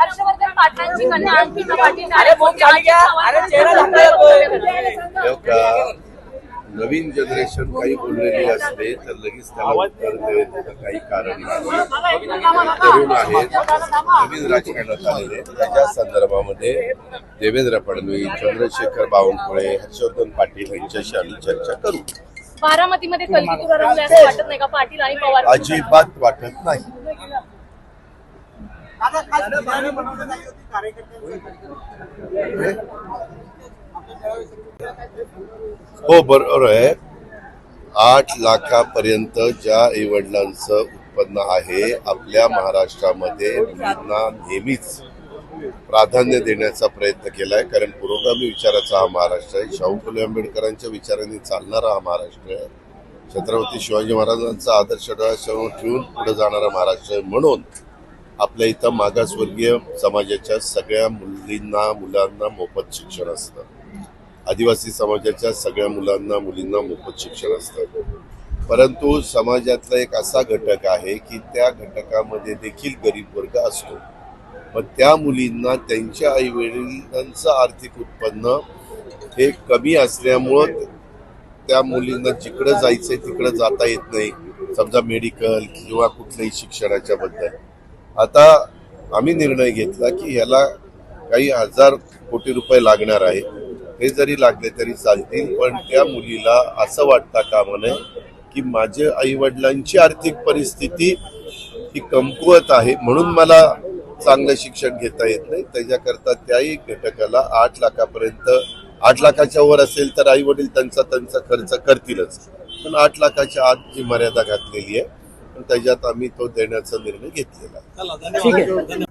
हर्षवर्धन पाटलांची कन्या अंकिता पाटील अरे फोन खाली घ्या. अरे चेहरा नवीन जनरेशन काही बोललेली असते तर लगेच त्याला उत्तर देण्याचं काही कारण नाही. तरुण आहेत नवीन राजकारणात आलेले. त्याच्या संदर्भामध्ये देवेंद्र फडणवीस चंद्रशेखर बावनकुळे हर्षवर्धन पाटील यांच्याशी आम्ही चर्चा करू. बारामतीमध्ये कलगी रंगले असं वाटत नाही का? पाटील आणि पवार. अजिबात वाटत नाही. हो? बरोबर आहे. आठ लाखापर्यंत ज्या आईवडिलांचं उत्पन्न आहे आपल्या महाराष्ट्रामध्ये मुलींना नेहमीच प्राधान्य देण्याचा प्रयत्न केलाय. कारण पुरोगामी विचाराचा हा महाराष्ट्र आहे. शाहू फुले आंबेडकरांच्या विचारांनी चालणारा हा महाराष्ट्र आहे. छत्रपती शिवाजी महाराजांचा आदर्श डोळ्यासमोर ठेवून पुढे जाणारा महाराष्ट्र आहे म्हणून आपल्या इथं मागासवर्गीय समाजाच्या सगळ्या मुलींना मुलांना मोफत शिक्षण असतं. आदिवासी समाजाच्या सगळ्या मुलांना मुलींना मोफत शिक्षण असतं. परंतु समाजातला एक असा घटक आहे की त्या घटकामध्ये देखील गरीब वर्ग असतो. मग त्या मुलींना त्यांच्या आई वडिलांचं आर्थिक उत्पन्न हे कमी असल्यामुळं त्या मुलींना जिकडं जायचंय तिकडं जाता येत नाही. समजा मेडिकल किंवा कुठल्याही शिक्षणाच्या बद्दल. आता आम्ही निर्णय घेतला की ह्याला काही हजार कोटी रुपये लागणार आहे. हे जरी लागले तरी चालतील पण त्या मुलीला असं वाटता कामा नये की माझ्या आई वडिलांची आर्थिक परिस्थिती ही कमकुवत आहे म्हणून मला चांगलं शिक्षण घेता येत नाही. त्याच्याकरता त्याही घटकाला आठ लाखापर्यंत आठ लाखाच्या वर असेल तर आई वडील त्यांचा त्यांचा खर्च करतीलच. पण आठ लाखाच्या आत जी मर्यादा घातलेली आहे त्याच्यात आम्ही तो देण्याचा निर्णय घेतलेला आहे. ठीक आहे.